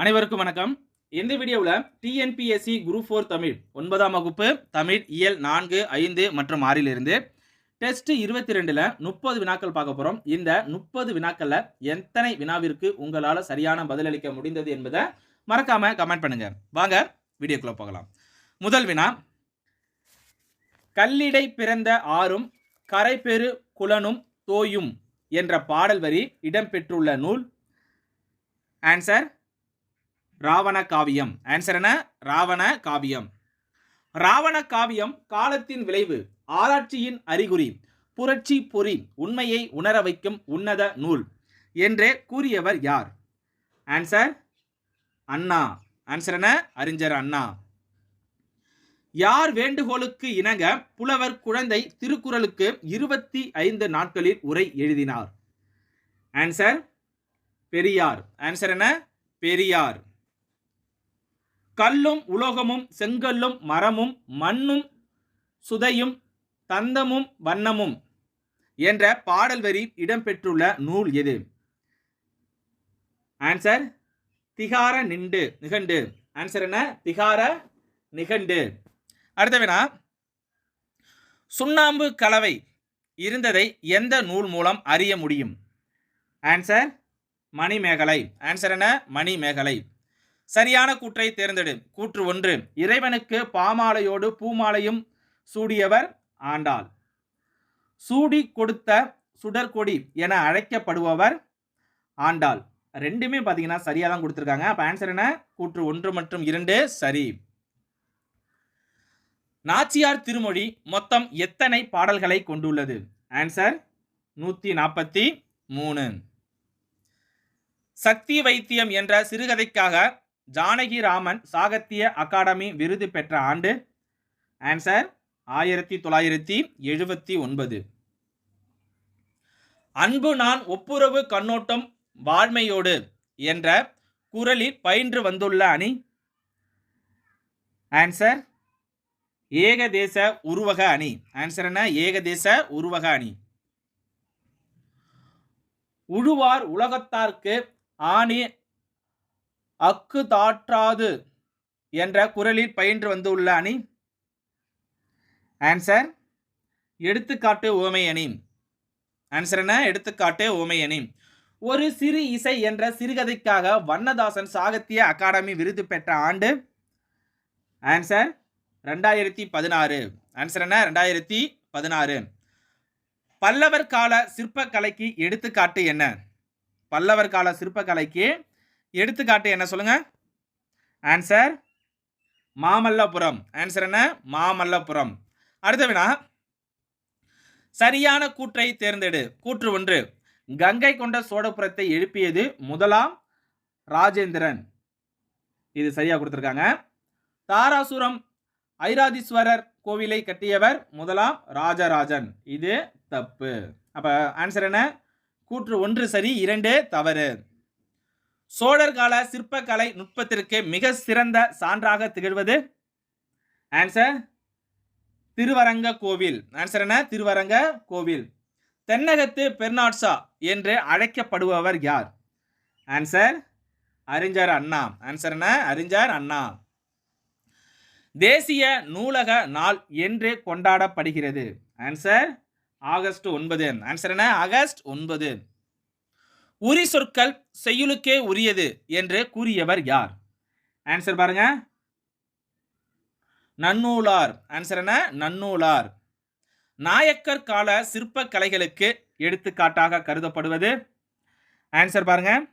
அனைவருக்கும் வணக்கம். இந்த வீடியோவில் டிஎன்பிஎஸ்சி குரூப் ஃபோர் தமிழ் ஒன்பதாம் வகுப்பு தமிழ் இயல் நான்கு ஐந்து மற்றும் ஆறிலிருந்து டெஸ்ட் இருபத்தி ரெண்டில் முப்பது வினாக்கள் பார்க்க போகிறோம் இந்த முப்பது வினாக்களில் எத்தனை வினாவிற்கு உங்களால் சரியான பதிலளிக்க முடிந்தது என்பதை மறக்காம கமெண்ட் பண்ணுங்க. வாங்க வீடியோக்குள்ள போகலாம். முதல் வினா கல்லிடை பிறந்த ஆறும் கரைபெரு குலனும் தோயும் என்ற பாடல் வரி இடம்பெற்றுள்ள நூல். ஆன்சர் ராவண காவியம். ஆன்சர் என்ன? ராவண காவியம். ராவண காவியம் காலத்தின் விளைவு ஆராய்ச்சியின் அறிகுறி புரட்சி பொறி உண்மையை உணர வைக்கும் உன்னத நூல் என்றே கூறியவர் யார்? ஆன்சர் அண்ணா. ஆன்சர் என்ன? அறிஞர் அண்ணா. யார் வேண்டுகோளுக்கு இணங்க புலவர் குழந்தை திருக்குறளுக்கு இருபத்தி ஐந்து நாட்களில் உரை எழுதினார்? ஆன்சர் பெரியார். ஆன்சர் என்ன? பெரியார். கல்லும் உலோகமும் செங்கல்லும் மரமும் மண்ணும் சுதையும் தந்தமும் வண்ணமும் என்ற பாடல் வரி இடம்பெற்றுள்ள நூல் எது? ஆன்சர் திகார நிண்டு நிகண்டு. ஆன்சர் என்ன? திகார நிகண்டு. அடுத்த வினா சுண்ணாம்பு கலவை இருந்ததை எந்த நூல் மூலம் அறிய முடியும்? ஆன்சர் மணிமேகலை. ஆன்சர் என்ன? மணிமேகலை. சரியான கூற்றை தேர்ந்தெடு. கூற்று ஒன்று இறைவனுக்கு பாமாலையோடு பூமாலையும் சூடியவர் ஆண்டாள். சூடி கொடுத்த சுடர்கொடி என அழைக்கப்படுபவர் ஆண்டாள். ரெண்டுமே பார்த்தீங்கன்னா சரியாக தான் கொடுத்துருக்காங்க. அப்போ ஆன்சர் என்ன? கூற்று ஒன்று மற்றும் இரண்டு சரி. நாச்சியார் திருமொழி மொத்தம் எத்தனை பாடல்களை கொண்டுள்ளது? ஆன்சர் நூற்றி நாற்பத்தி மூணு. சக்தி வைத்தியம் என்ற சிறுகதைக்காக ஜானகிராமன் சாகித்ய அகாடமி விருது பெற்ற ஆண்டு. ஆன்சர் ஆயிரத்தி தொள்ளாயிரத்தி எழுபத்தி ஒன்பது. அன்பு நான் ஒப்புரவு கண்ணோட்டம் வாழ்மையோடு என்ற குரலில் பயின்று வந்துள்ள அணி. ஆன்சர் ஏகதேச உருவக அணி. ஆன்சர் என்ன? ஏகதேச உருவக அணி. உழுவார் உலகத்தார்க்கு ஆணி அக்கு தாற்றாது என்ற குரலில் பயின்று வந்துள்ள அணி. ஆன்சர் எடுத்துக்காட்டு ஓமை அணி. ஆன்சர் என்ன? எடுத்துக்காட்டு ஓமை அணி. ஒரு சிறு இசை என்ற சிறுகதைக்காக வண்ணதாசன் சாகித்ய அகாடமி விருது பெற்ற ஆண்டு. ஆன்சர் ரெண்டாயிரத்தி பதினாறு. ஆன்சர் என்ன? ரெண்டாயிரத்தி பதினாறு. பல்லவர் கால சிற்பக்கலைக்கு எடுத்துக்காட்டு என்ன? பல்லவர் கால சிற்பக்கலைக்கு எடுத்துக்காட்டு என்ன சொல்லுங்க? ஆன்சர் மாமல்லபுரம். ஆன்சர் என்ன? மாமல்லபுரம். அடுத்த வினா சரியான கூற்றை தேர்ந்தெடு. கூற்று ஒன்று கங்கை கொண்ட சோழபுரத்தை எழுப்பியது முதலாம் ராஜேந்திரன். இது சரியா கொடுத்துருக்காங்க. தாராசுரம் ஐராதீஸ்வரர் கோவிலை கட்டியவர் முதலாம் ராஜராஜன். இது தப்பு. அப்ப ஆன்சர் என்ன? கூற்று ஒன்று சரி இரண்டு தவறு. சோழர் கால சிற்பக்கலை நுட்பத்திற்கு மிக சிறந்த சான்றாக திகழ்வது? ஆன்சர் திருவரங்க கோவில். ஆன்சர் என்ன? திருவரங்க கோவில். தென்னகத்து பெர்னாட்சா என்று அழைக்கப்படுபவர் யார்? ஆன்சர் அறிஞர் அண்ணா. ஆன்சர் என்ன? அறிஞர் அண்ணா. தேசிய நூலக நாள் என்று கொண்டாடப்படுகிறது. ஆன்சர் ஆகஸ்ட் ஒன்பது. ஆன்சர் என்ன? ஆகஸ்ட் ஒன்பது. உரி சொற்கள் செய்யுளுக்கே உரியது என்று கூறியவர் யார்? ஆன்சர் பாருங்க. நன்னூலார். ஆன்சர் என்ன? நன்னூலார். நாயக்கர் கால சிற்ப கலைகளுக்கு எடுத்துக்காட்டாக கருதப்படுவது. ஆன்சர் பாருங்க.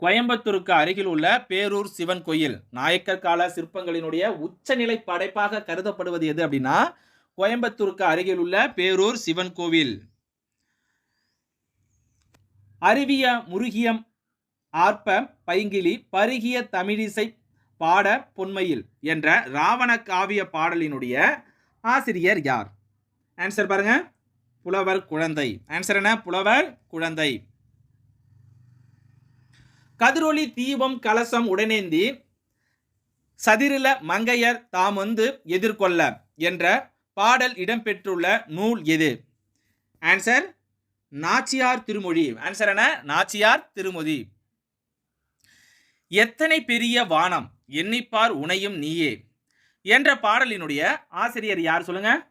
கோயம்புத்தூருக்கு அருகில் உள்ள பேரூர் சிவன் கோயில். நாயக்கர் கால சிற்பங்களினுடைய உச்சநிலை படைப்பாக கருதப்படுவது எது அப்படின்னா கோயம்புத்தூருக்கு அருகில் உள்ள பேரூர் சிவன் கோவில். அருவிய முருகியம் ஆர்ப்ப பைங்கிலி பருகிய தமிழிசை பாட பொன்மையில் என்ற ராவண காவிய பாடலினுடைய ஆசிரியர் யார்? ஆன்சர் பாருங்க. புலவர் குழந்தை. ஆன்சர் என்ன? புலவர் குழந்தை. கதிரொலி தீபம் கலசம் உடனேந்தி சதிரில மங்கையர் தாம் வந்து எதிர்கொள்ள என்ற பாடல் இடம்பெற்றுள்ள நூல் எது? ஆன்சர் நாச்சியார் திருமொழி. ஆன்சர் என்ன? நாச்சியார் திருமொழி. எத்தனை பெரிய வானம் எண்ணிப்பார் உனையும் நீயே என்ற பாடலினுடைய ஆசிரியர் யார் சொல்லுங்க?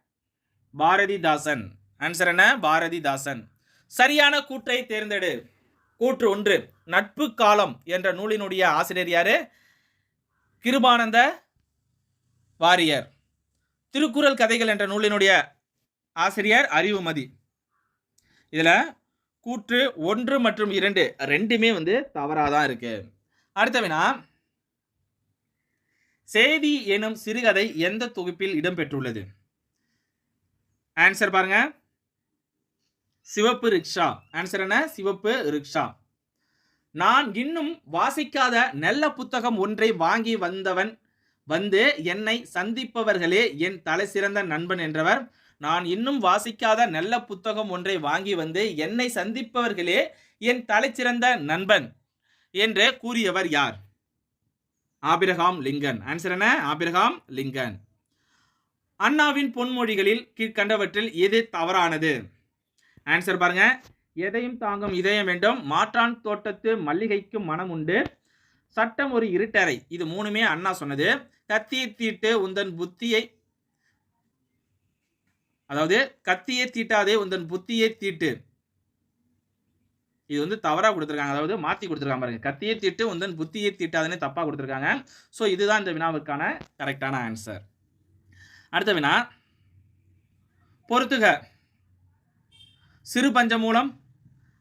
பாரதிதாசன். ஆன்சர் என்ன? பாரதிதாசன். சரியான கூற்றை தேர்ந்தெடு. கூற்று ஒன்று நட்பு காலம் என்ற நூலினுடைய ஆசிரியர் யாரு? கிருபானந்த வாரியர். திருக்குறள் கதைகள் என்ற நூலினுடைய ஆசிரியர் அறிவுமதி. இதில் கூற்று ஒன்று மற்றும் இரண்டு ரெண்டுமே வந்து தவறாக தான் இருக்குது அடுத்த வினா செய்தி எனும் சிறுகதை எந்த தொகுப்பில் இடம்பெற்றுள்ளது? ஆன்சர் பாருங்க. சிவப்பு ரிக்ஷா. ஆன்சர் என்ன? சிவப்பு ரிக்ஷா. நான் இன்னும் வாசிக்காத நல்ல புத்தகம் ஒன்றை வாங்கி வந்தவன் வந்து என்னை சந்திப்பவர்களே என் தலை சிறந்த நண்பன் என்றவர் நான் இன்னும் வாசிக்காத நல்ல புத்தகம் ஒன்றை வாங்கி வந்து என்னை சந்திப்பவர்களே என் தலைச்சிறந்த நண்பன் என்று கூறியவர் யார்? Abraham Lincoln. ஆன்சர் என்ன? Abraham Lincoln. அண்ணாவின் பொன்மொழிகளில் கீழ்கண்டவற்றில் எது தவறானது? ஆன்சர் பாருங்க. எதையும் தாங்கும் இதயம் வேண்டும். மாற்றான் தோட்டத்து மல்லிகைக்கு மனம் உண்டு. சட்டம் ஒரு இருட்டறை. இது மூணுமே அண்ணா சொன்னது. கத்தியை தீட்டு உந்தன் புத்தியை அதாவது கத்தியே தீட்டாதே உந்தன் புத்தியை தீட்டு. இது வந்து தவறா கொடுத்துருக்காங்க. அதாவது மாத்தி கொடுத்துருக்காங்க பாருங்க. கத்தியை தீட்டு உந்தன் புத்தியை தீட்டாதுன்னு தப்பா கொடுத்துருக்காங்க. ஸோ இதுதான் இந்த வினாவுக்கான கரெக்டான ஆன்சர் அடுத்த வினா. பொறுத்துக. சிறு பஞ்சமூலம்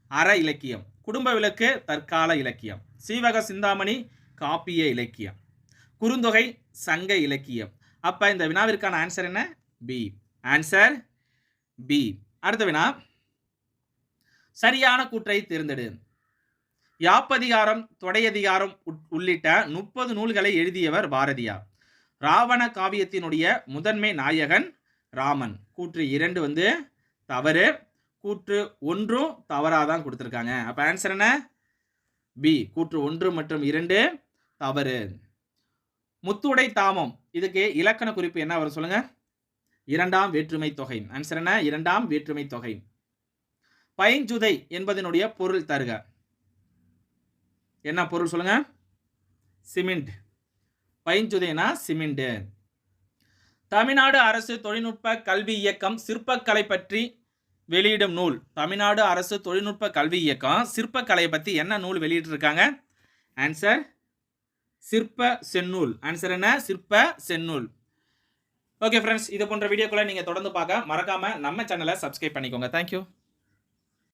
அற இலக்கியம். குடும்ப விளக்கு தற்கால இலக்கியம். சீவக சிந்தாமணி காப்பிய இலக்கியம். குறுந்தொகை சங்க இலக்கியம். அப்ப இந்த வினாவிற்கான ஆன்சர் என்ன? பி ஆன்சர் பி அடுத்த வினா. சரியான கூற்றை தேர்ந்தெடு. யாப்பதிகாரம் தொடையதிகாரம் உட்- உள்ளிட்ட முப்பது நூல்களை எழுதியவர் பாரதியார். ராவண காவியத்தினுடைய முதன்மை நாயகன் ராமன். கூற்று இரண்டு வந்து தவறு. கூற்று ஒன்றும் தவறாக தான் கொடுத்துருக்காங்க. அப்போ ஆன்சர் என்ன? பி கூற்று ஒன்று மற்றும் இரண்டு தவறு. முத்துடை தாமம். இதுக்கு இலக்கண குறிப்பு என்ன வரும் சொல்லுங்கள் இரண்டாம் வேற்றுமை தொகை ஆன்சர் என்ன? இரண்டாம் வேற்றுமை தொகை பைஞ்சுதை என்பதனுடைய பொருள் தருக. என்ன பொருள் சொல்லுங்க? சிமெண்ட். பைஞ்சுதைனா சிமெண்ட். தமிழ்நாடு அரசு தொழில்நுட்ப கல்வி இயக்கம் சிற்பக்கலை பற்றி வெளியிடும் நூல். தமிழ்நாடு அரசு தொழில்நுட்ப கல்வி இயக்கம் சிற்பக்கலையை பற்றி என்ன நூல் வெளியிட்டிருக்காங்க? ஆன்சர் சிற்ப செந்நூல். ஆன்சர் என்ன? சிற்ப செந்நூல். ஓகே ஃப்ரெண்ட்ஸ் இது போன்ற வீடியோக்களை நீங்கள் தொடர்ந்து பார்க்க மறக்காமல் நம்ம சேனலை சப்ஸ்கிரைப் பண்ணிக்கோங்க. தேங்க்யூ